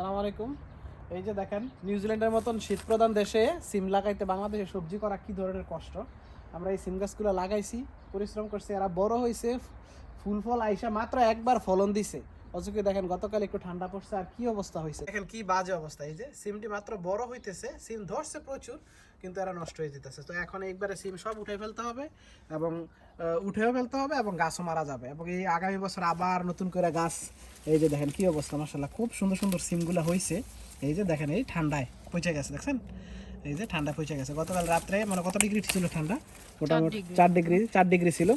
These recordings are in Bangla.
সালাম আলাইকুম এই যে দেখেন, নিউজিল্যান্ডের মতন শীত প্রধান দেশে সিম লাগাইতে বাংলাদেশে সবজি করা কি ধরনের কষ্ট? আমরা এই সিম গাছগুলো লাগাইছি, পরিশ্রম করছি, এরা বড় হয়েছে ফুল ফল আইসা মাত্র একবার ফলন দিছে। অথচ দেখেন গতকাল একটু ঠান্ডা পড়ছে আর কি অবস্থা হয়েছে দেখেন কি বাজে অবস্থা এই যে সিমটি মাত্র বড় হইতেছে সিম ধরছে প্রচুর কিন্তু এরা নষ্ট হয়ে যেতেছে। তো এখন একবারে সিম সব উঠে ফেলতে হবে এবং উঠেও ফেলতে হবে এবং গাছও মারা যাবে। এবং এই আগামী বছর আবার নতুন করে গাছ এই যে দেখেন কি অবস্থা মাসাল্লাহ খুব সুন্দর সুন্দর সিমগুলো হয়েছে এই যে দেখেন এই ঠান্ডায় পচে গেছে দেখছেন? এই যে ঠান্ডা পচে গেছে। গতকাল রাত্রে মানে কত ডিগ্রি ছিল ঠান্ডা? মোটামুটি চার ডিগ্রি চার ডিগ্রি ছিল।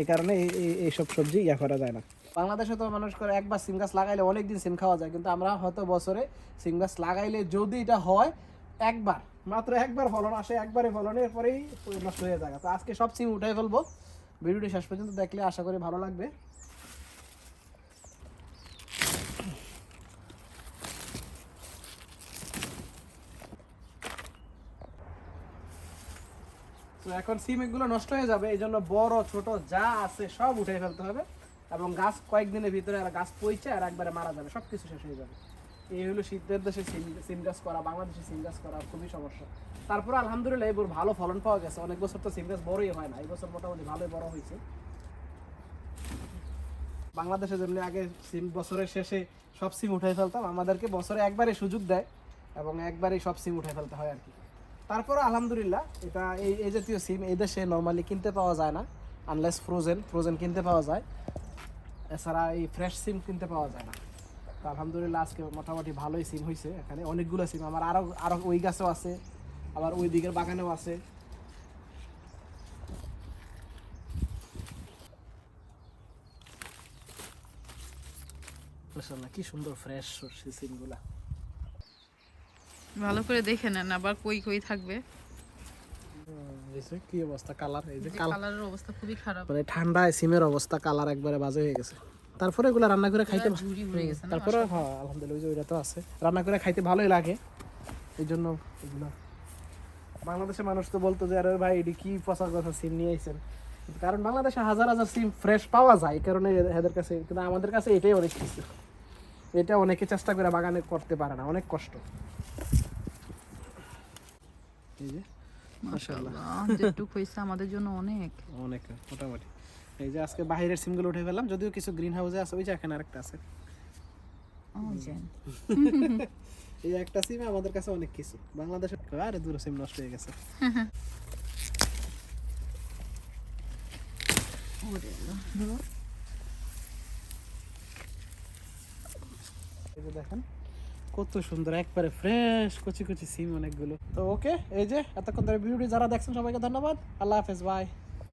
এই কারণে এই এই- এইসব সবজি ইয়া করা যায় না। বাংলাদেশে তো মানুষ করে একবার সিম গাছ লাগাইলে অনেক দিন সিম খাওয়া যায়, কিন্তু আমরা হয়তো বছরে সিম গাছ লাগাইলে যদি এটা হয় একবার, মাত্র একবার ফলন আসে, একবারে ফলনের পরেই নষ্ট হয়ে যায়। তো আজকে সব সিম উঠাই ফেলব। ভিডিওটি শেষ পর্যন্ত দেখলে আশা করি ভালো লাগবে। তো এখন সিম এগুলো নষ্ট হয়ে যাবে এই জন্য বড়, ছোট যা আছে সব উঠে ফেলতে হবে এবং গাছ কয়েকদিনের ভিতরে আর গাছ পইছে আর একবারে মারা যাবে সব কিছু শেষ হয়ে যাবে। এই হলো শীতের দেশে সিম সিম গাছ করা, বাংলাদেশে সিম গাছ করা, খুবই সমস্যা। তারপরে আলহামদুলিল্লাহ এবার ভালো ফলন পাওয়া গেছে, অনেক বছর তো সিম গাছ বড়ই হয় না, এই বছর মোটামুটি ভালোই বড় হয়েছে। বাংলাদেশে যেমনি আগে সিম বছরের শেষে সব সিম উঠে ফেলতাম, আমাদেরকে বছরে একবারে সুযোগ দেয় এবং একবারেই সব সিম উঠে ফেলতে হয় আর কি। তারপরে আলহামদুলিল্লাহ, এটা এই এই জাতীয় সিম এই দেশে নর্মালি কিনতে পাওয়া যায় না আনলেস ফ্রোজেন ফ্রোজেন কিনতে পাওয়া যায়। এছাড়া এই ফ্রেশ সিম কিনতে পাওয়া যায় না। তো আলহামদুলিল্লাহ, আজকে মোটামুটি ভালোই সিম হয়েছে এখানে। অনেকগুলো সিম আমার আরও আরও ওই গাছেও আছে, আবার ওই দিকের বাগানেও আছে। কি সুন্দর ফ্রেশ সর্ষে সিমগুলা ভালো করে দেখে নেন আবার কই কই থাকবে। কি অবস্থা কালার এই যে যে কালারের অবস্থা খুবই খারাপ। মানে ঠান্ডায় সিমের অবস্থা কালার একবারে বাজে হয়ে গেছে। তারপরে এগুলো রান্না করে খাইতে তারপরে হ্যাঁ আলহামদুলিল্লাহ ওইটা তো আছে। রান্না করে খাইতে ভালোই লাগে। এই জন্য এগুলো। বাংলাদেশের মানুষ তো বলতো যে আরে ভাই এটি কি পচা কথা সিম নিয়ে আইছেন? কারণ বাংলাদেশে হাজার হাজার সিম ফ্রেশ পাওয়া যায় এই কারণে এদের কাছে কিন্তু আমাদের কাছে এটাই অনেক কিছু এটা অনেকে চেষ্টা করে বাগানে করতে পারে না অনেক কষ্ট। এই যে মাশাআল্লাহ। যেটুক আমাদের জন্য অনেক। অনেক মোটামুটি। এই যে আজকে বাইরের সিমগুলো উঠে ফেললাম যদিও কিছু গ্রিন হাউসে আছে ওই যে এখানে আরেকটা আছে। এই একটা সিম আমাদের কাছে অনেক কিছু। বাংলাদেশে আরে দূর সিম নষ্ট হয়ে গেছে। দেখেন কত সুন্দর, একবারে ফ্রেশ কচি কচি সিম অনেকগুলো। তো ওকে এই যে, এতক্ষণ ধরে ভিডিওটি যারা দেখছেন, সবাইকে ধন্যবাদ। আল্লাহ হাফেজ বাই